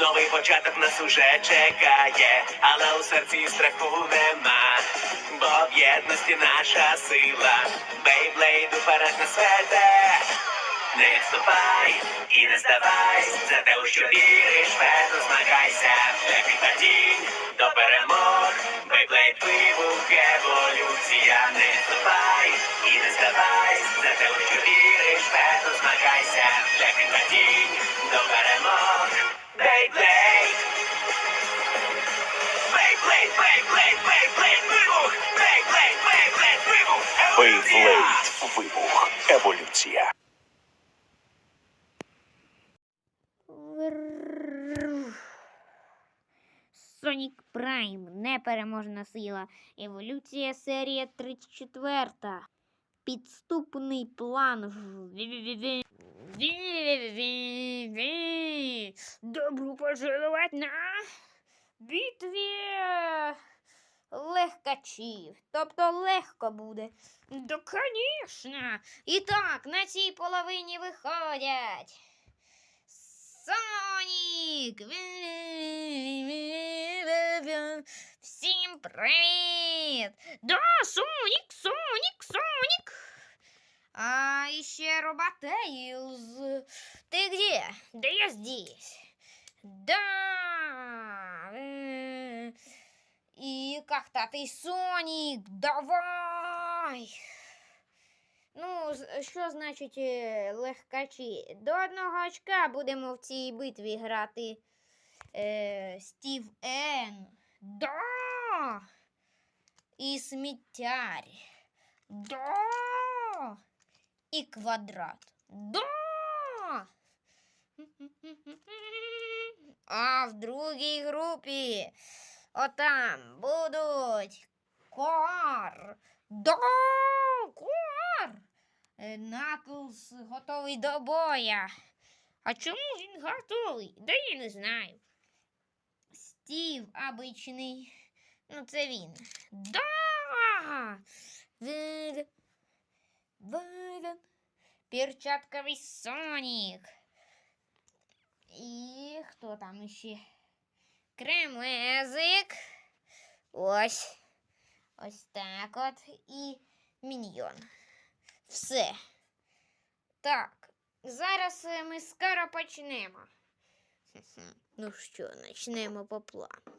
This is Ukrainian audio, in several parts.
Новий початок нас уже чекає, але у серці страху нема. Бо в єдності наша сила. Бейблейд уперед нас веде. Не відступай і не здавайся, за те, у що віриш, вперто змагайся, від падінь до перемог, Бейблейд вибух, еволюція, не відступай і не здавайся, за те, у що віриш, вперто змагайся, від падінь до перемог, Бейблейд. Вибух. Еволюція. Сонік Прайм. Непереможна сила. Еволюція серія 34. Підступний план. Добро пожаловать на битві легкачів. Тобто легко буде. Да, конечно. І так, на цій половині виходять. Сонік! Всім привіт! Да, Сонік, Сонік, Сонік! А еще Роботейлз. Ты где? Да я здесь. Да. э, И как-то ты, Сонік, давай. Ну, з- що значить е, легкачі? До одного очка будемо в цій битві грати е, Стів Н. Да! І сміттяр. Да! І квадрат. Да! А в другій групі отам будуть кор. Да! Кор! Е, Наклз готовий до боя. А чому він готовий? Да я не знаю. Стів обичний. Ну, це він. Да! Вивен. Вивен. Перчатковий Сонік. І хто там іще? Кремезик. Ось. Ось так от. І міньйон. Все. Так, зараз е, ми скоро почнемо. Ну що, почнемо по плану.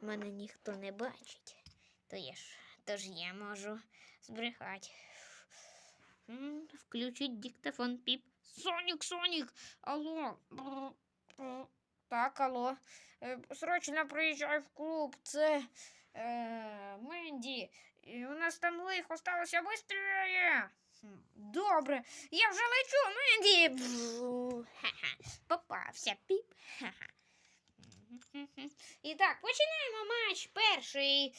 Мене ніхто не бачить, то я ж, тож я можу збрехати. Включить диктофон піп. Сонік, Сонік! Алло. Так, алло. Е, Срочно приїжджай в клуб. Це е, у нас там лихо сталося быстрее. Добре, я вже лечу, Менді. Попався піп. І так, починаємо матч перший.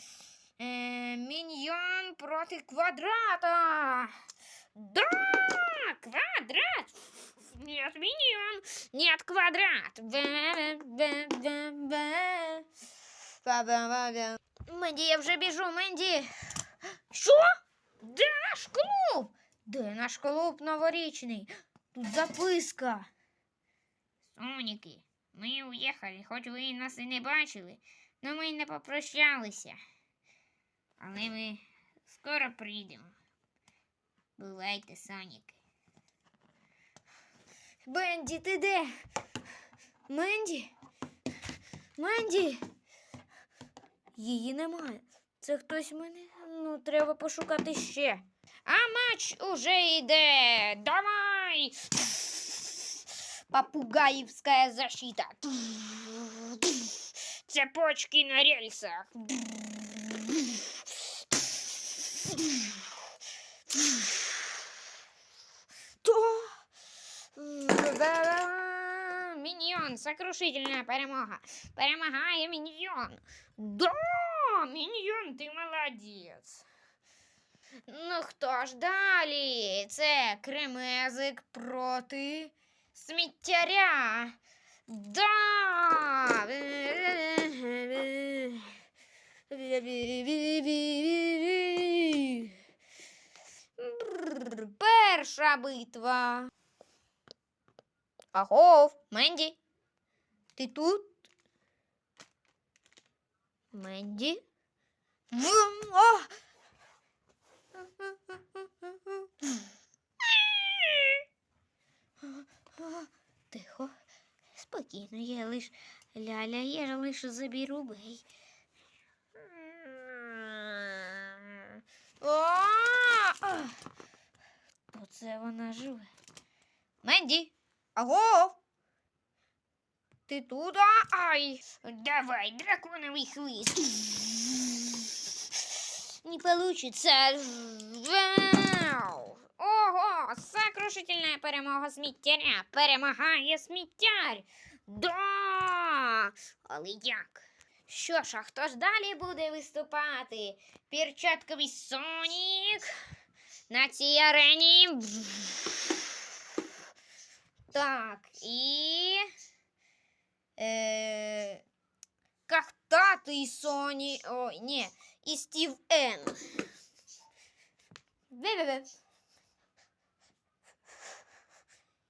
Е, міньйон проти квадрата. Да, квадрат. Нет, миньон. Нет, квадрат. Менді, я вже біжу, Менді. Що? Де наш клуб? Де наш клуб новорічний? Тут записка. Соніки, ми уїхали, хоч ви нас і не бачили, але ми не попрощалися. Але ми скоро прийдемо. Бувайте, Соніки. Бенді, ти де? Менді? Менді? Її немає. Це хтось мене. Ну, треба пошукати ще. А матч уже йде. Давай! Попугаївська защита. Цепочки на рельсах. То. Міньйон, сокрушительная перемога. Перемагає міньйон. Да, міньйон, ти молодець. Ну хто ж далі? Це кремезик проти сміттяря. Да. Перша битва. Агов, Менді. Ти тут? Менді? Тихо, спокійно, я лиш ляля, я лише заберу бей. Оце вона живе. Менді, аго! Ти тут? А? Ай! Давай, драконовый хвіст. Не получится. Ого! Сокрушительная перемога сміттяря. Перемагає сміттяр. Да! Але як? Що ж, а хто ж далі буде виступати? Перчатковий Сонік на цій арені. Так, і. Е, Кахтатий Соні. Ой, ні. І Стів Н.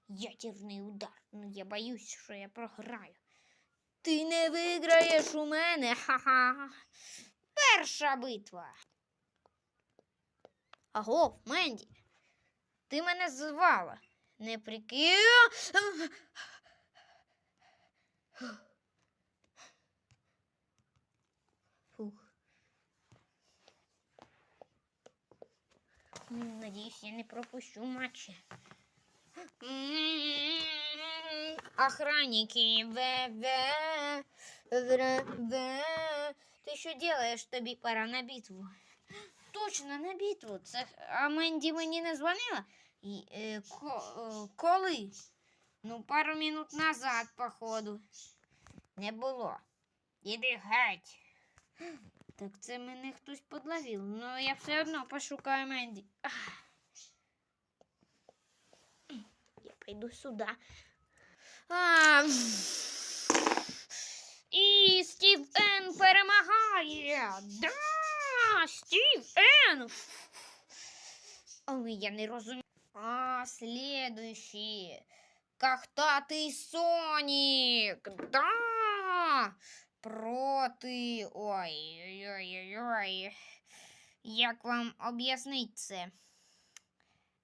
Ядерний удар. Ну, я боюсь, що я програю. Ти не виграєш у мене. Ха-ха. Перша битва. Аго, Менді. Ти мене звала. Не прикинь. Фух. М, Надіюсь, я не пропущу матчі. М, Охранники, в-в, в-в. Ти що делаєш? Тобі пора на битву. Точно, на битву. Це а Менді мені не дзвонила? І, е, ко, е, коли? Ну, пару минут назад, походу. Не було. Іди геть. Так це мене хтось подловив. Ну я все одно пошукаю Менді. Я пойду сюди. І Стів Н перемагає. Да! Стів Н! Але я не розумію. А, следующий. Кахтатий Сонік. Да! Проти. Ой-ой-ой-ой. Як вам об'яснить це?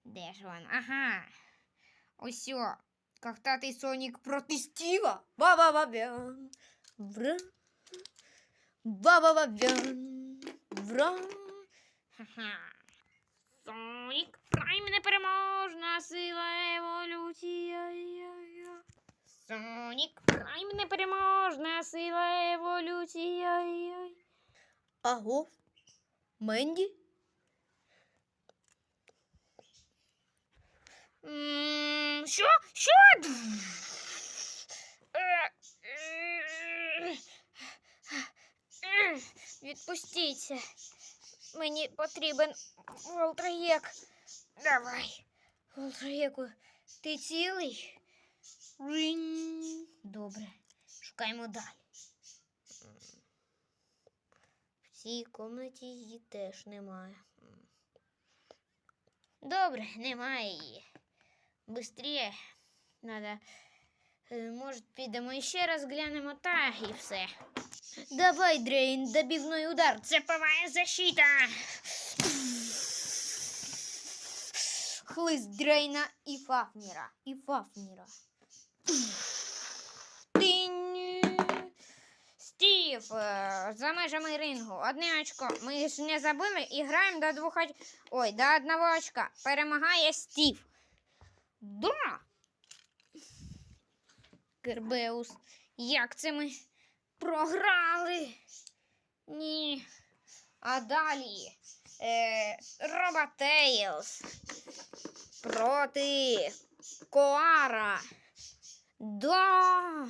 Де ж він? Ага. Ось. Кахтатий Сонік проти Стіва. Ба-ба-ба-бян. Вра. Ба-ба-ба-бян. Вра. Ха-ха. Сонік Прайм непереможна сила еволюція. Сонік Прайм непереможна сила еволюція. Аго, Менді? М, Що? Що? Е, е, е, Відпустіться. Мені потрібен Волтраєк. Давай. Волтраєку, ти цілий? Добре. Шукаємо далі. В цій кімнаті її теж немає. Добре, немає її. Быстрее. Надо. Е, Може, підемо і ще раз глянемо та і все. Давай, Дрейн, добивной удар. Цеповая защита. Хлист Дрейна і Фафнера. І Фафнера. Тинь. Стів, е, за межами рингу. Одне очко. Ми ж не забили і граємо до двох оч... Ой, до одного очка. Перемагає Стів. Да. Кербеус. Як це ми програли? Ні. А далі е, Роботейлс проти Коара. Да.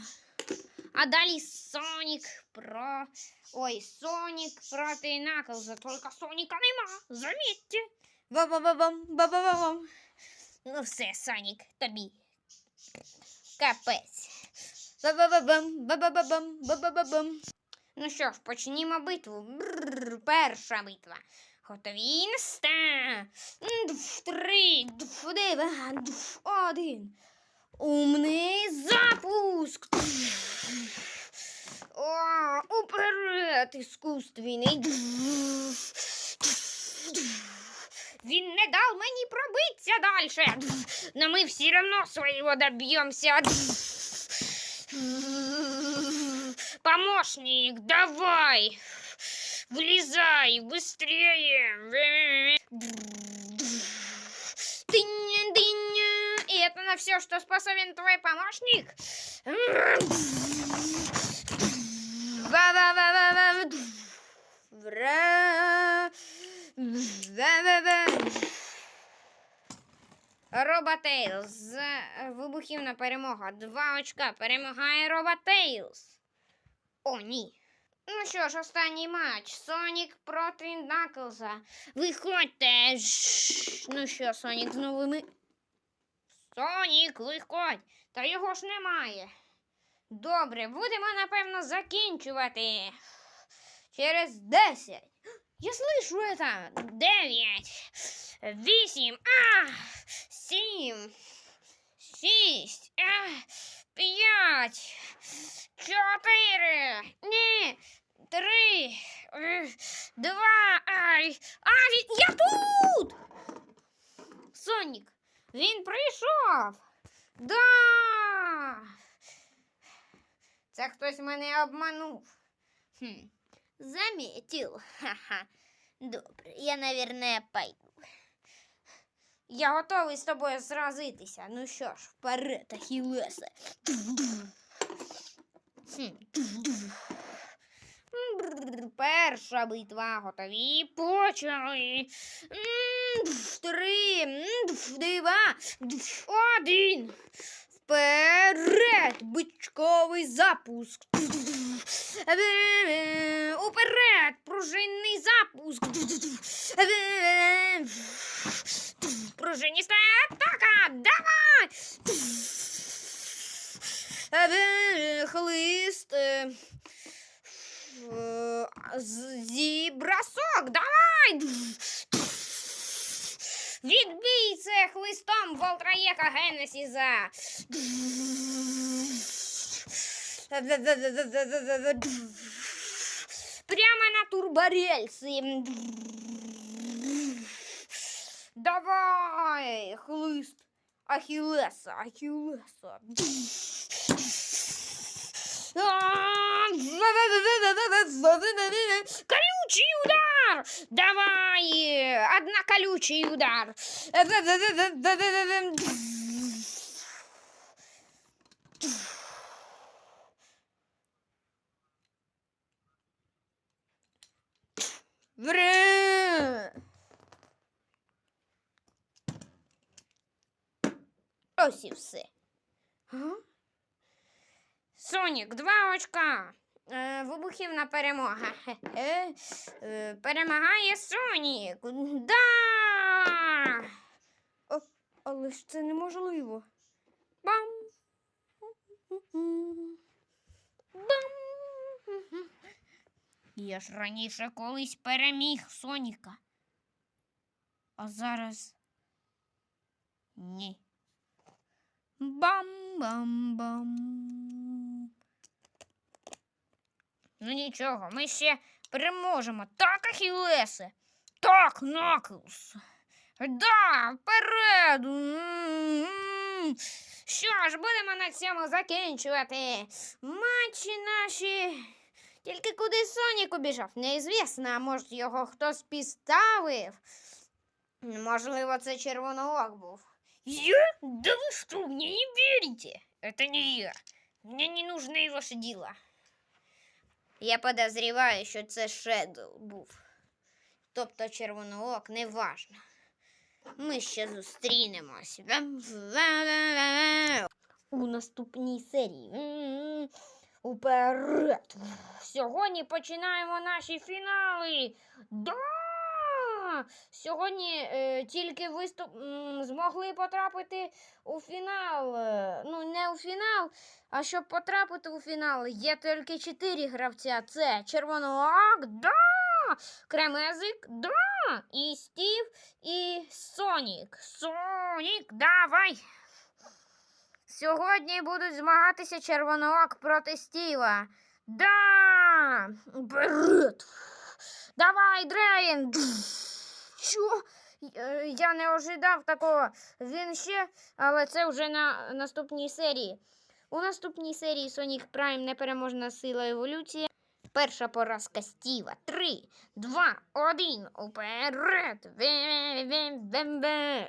А далі Сонік про. Ой, Сонік проти Наклза. Тільки Соніка нема. Замітьте. Ба-ба-ба-бам, ба-ба-ба-бам. Ну все, Сонік, тобі. Капець. Ну що ж, почнімо битву. Бррр, перша битва. Готові інста. Три, два, один. Умний запуск. этот искусственный. Він не дав мені пробитися дальше. Но ми все равно своего добьемся. Помощник, давай. Влезай быстрее. Дыня, дыня. И это на все, что способен твой помощник? Ва-ва-ва-ва-ва. Вра. Роботейлз. Е, Вибухівна перемога. Два очка. Перемагає Роботейлз. О, ні. Ну що ж, останній матч. Сонік проти Наклза. Виходьте. Ну що, Сонік з новими. Сонік, виходь. Та його ж немає. Добре, будемо, напевно, закінчувати. Через 10. Я слышу это. 9. 8. А! 7. 6. 5. 4. Ні. 3. 2. Ай. А, він- я тут! Сонік, він прийшов. Да. Це хтось мене обманув. Хм. Заметил. Ха-ха. Добре, я, наверное, пойду. Я готовий з тобою сразитися. Ну що ж, вперед. Бррр, Перша битва готові. Почали. Три, два, один. Вперед! Бичковий запуск. Запуск. Пружиніста атака! Давай! Хлист. е, е! Давай! Відбій це хлистом Волтраєка Генесіса. Прямо на турборельси. Давай, хлист. Ахиллеса, Ахиллеса. Колючий удар! Давай! Одна колючий удар! Вре! Ось і все. Сонік, два очка. Е, вибухівна перемога. Е, е, перемагає Сонік. Да! О, але ж це неможливо. Я ж раніше колись переміг Соніка. А зараз ні. Бам-бам-бам. Ну нічого, ми ще переможемо. Так, Ахілесе. Так, Наклз. Да, вперед. Що ж, будемо на цьому закінчувати. Матчі наші. Тільки куди Сонік убіжав, неізвісно, а може його хтось підставив. Можливо, це червоноок був. Я? Да вы что, мне не верите? Это не я. Мне не нужны ваши дела. Я подозріваю, що це Шедоу був. Тобто червоноок, неважно. Ми ще зустрінемось. У наступній серії. Уперед! Сьогодні починаємо наші фінали. Да! Сьогодні е, тільки виступ змогли потрапити у фінал. Е, Ну, не у фінал, а щоб потрапити у фінал, є тільки чотири гравця. Це Червоноак, да! Кремезик, да! І Стів, і Сонік. Сонік, давай! Сьогодні будуть змагатися Червоноак проти Стіва. Да! Вперед! Давай, Дрейн! Що? Е, Я не ожидав такого. Він ще, але це вже на наступній серії. У наступній серії Sonic Prime непереможна сила еволюція. Перша поразка Стіва. Три, два, один. Уперед! Ве-ве-ве-ве-ве.